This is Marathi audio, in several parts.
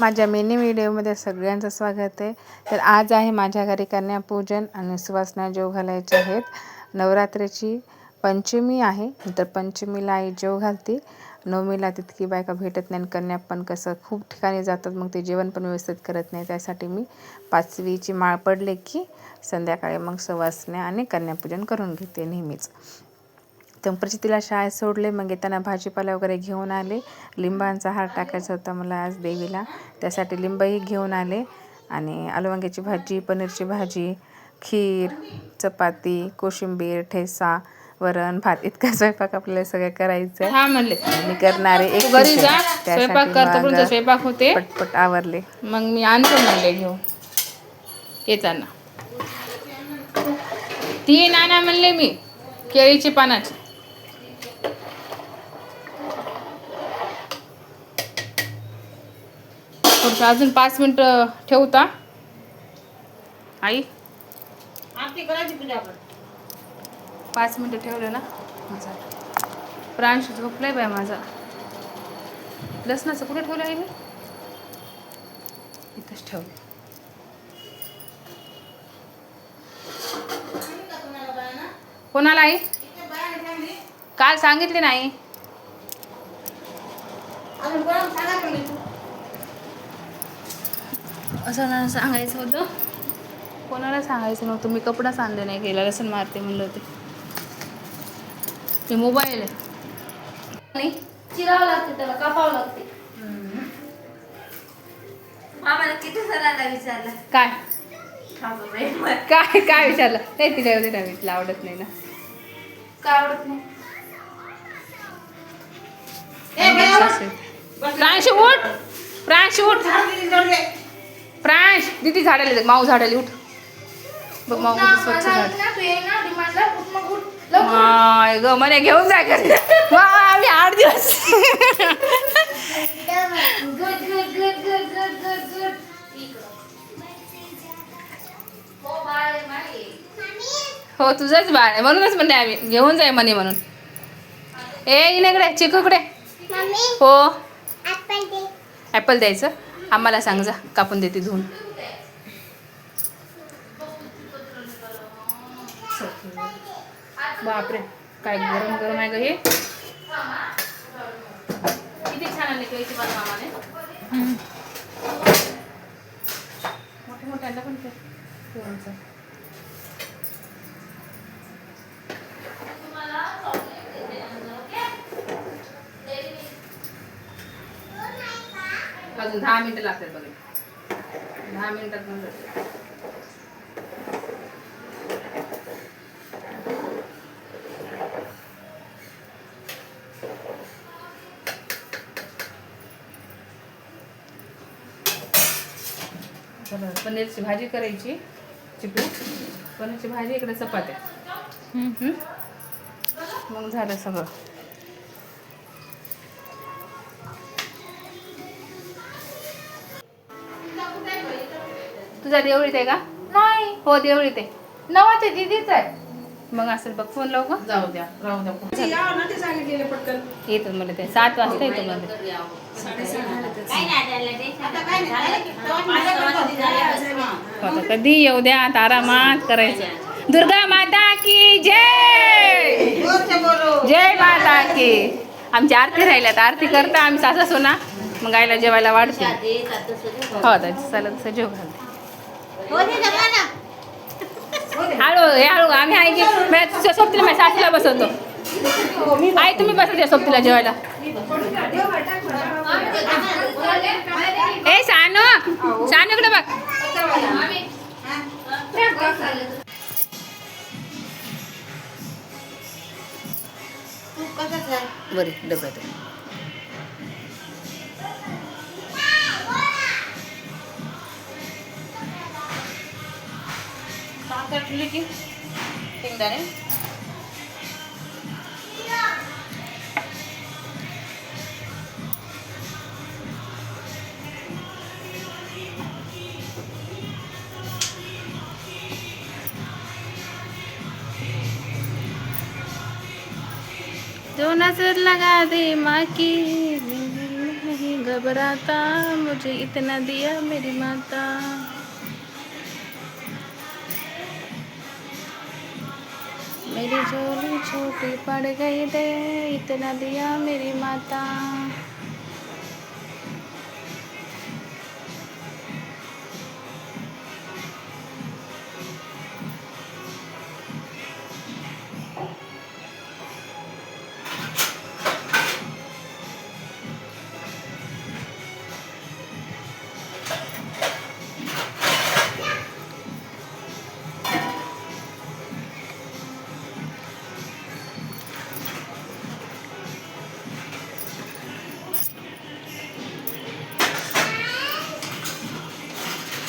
माझ्या मिनी व्हिडिओमध्ये सगळ्यांचं स्वागत आहे. तर आज आहे माझ्या घरी कन्यापूजन आणि सुवासना जेव घालायचे आहेत. नवरात्रीची पंचमी आहे. तर पंचमीला आई जेव घालते. नवमीला तितकी बायका भेटत नाही आणि कन्या पण कसं खूप ठिकाणी जातात मग ते जेवण पण व्यवस्थित करत नाही. त्यासाठी मी पाचवीची माळ पडले की संध्याकाळी मग सुवासना आणि कन्यापूजन करून घेते नेहमीच. तर प्रचितीला शाळेत सोडले. मग येताना भाजीपाला वगैरे घेऊन आले. लिंबांचा हार टाकायचा होता मला आज देवीला. त्यासाठी लिंबही घेऊन आले. आणि आलू वांग्याची भाजी पनीरची भाजी खीर चपाती कोशिंबीर ठेसा वरण भात. इतका स्वयंपाक आपल्याला सगळं करायचं. हा म्हणले. मी करणारे एक घरी जा. स्वयंपाक करतो स्वयंपाक होते. पटपट आवरले. मग मी आणतो म्हणले घेऊन. येताना. ती नाना म्हणले मी केळीची पानाची. थोडंसं अजून पाच मिनिटं ठेवता. आई? पाच मिनिटं ठेवले ना? माझा. प्रांश झोपलाय बाय माझा. लसणाचं कुठे ठेवलं आहे मी इथंच ठेवलं कोणाला आई? काल सांगितले नाही. असं ना सांगायचं होतं. कोणाला सांगायचं नव्हतं? मी कपडाच आणले नाही गेला लसण मारते म्हणलं होते. ते मोबाईल आहे. नाही चिरावं लागते त्याला कापावं लागते. मामाला किती जणांना विचारलं? काय? काय काय विचारलं? नाही तिला एवढे नाही तिला आवडत नाही ना. काय आवडत नाही? प्रांश उठ. प्रांश उठ. प्रांश. दिदी झाडाला माऊ झाडाली उठ. बघ माऊ स्वच्छ झाड. ग मला घेऊन जाय आम्ही आठ दिवस. हो तुझंच बाळ आहे. म्हणूनच म्हणले आम्ही. घेऊन जाय म्हणे म्हणून. ए इकडे चिकूकडे हो. ॲपल द्यायचं? आम्हाला सांग जा कापून देते धुवून. बापरे काय गरम गरम आहे ग हे. किती छान आले कैची पण मामाने. मोठे मोठे आणलं पण ते पोरांचं. अजून दहा मिनिटं लागतात बघा. दहा मिनिटात पण जाते पनीरची भाजी करायची चिपू पनीरची भाजी इकडे चपात्या. हम्म. मग झालं सगळं. तुझा देवळीत आहे का? नाही. हो देवळीत आहे. नवा ते दीदीच आहे. मग असेल बघ फोन लावू का जाऊ द्या राहू द्या. येतो मला ते सात वाजता येतो मला आता कधी येऊ द्या आता आरामात करायचं. दुर्गा माता की जय! जय माता की. आमची आरती राहिल्यात. आरती करता आम्ही सासा सोना. मग आईला जेवायला वाढते. हो तर चला तसं जेव घालते. हळू हे हळू आम्ही आहे की मी सोबतीला माझ्या सासूला बसवतो. आई तुम्ही बसवते सोबतीला जेवायला. ए सानू सानू इकडे बघ बरी डब्यात जो नज़र लगा दे माँ की। नहीं घबराता मुझे इतना दिया मेरी माता। मेरी झोली छोटी पड़ गई दे इतना दिया मेरी माता।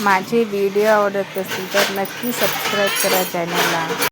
माझे व्हिडिओ आवडत असतील तर नक्की सबस्क्राईब करा चॅनलला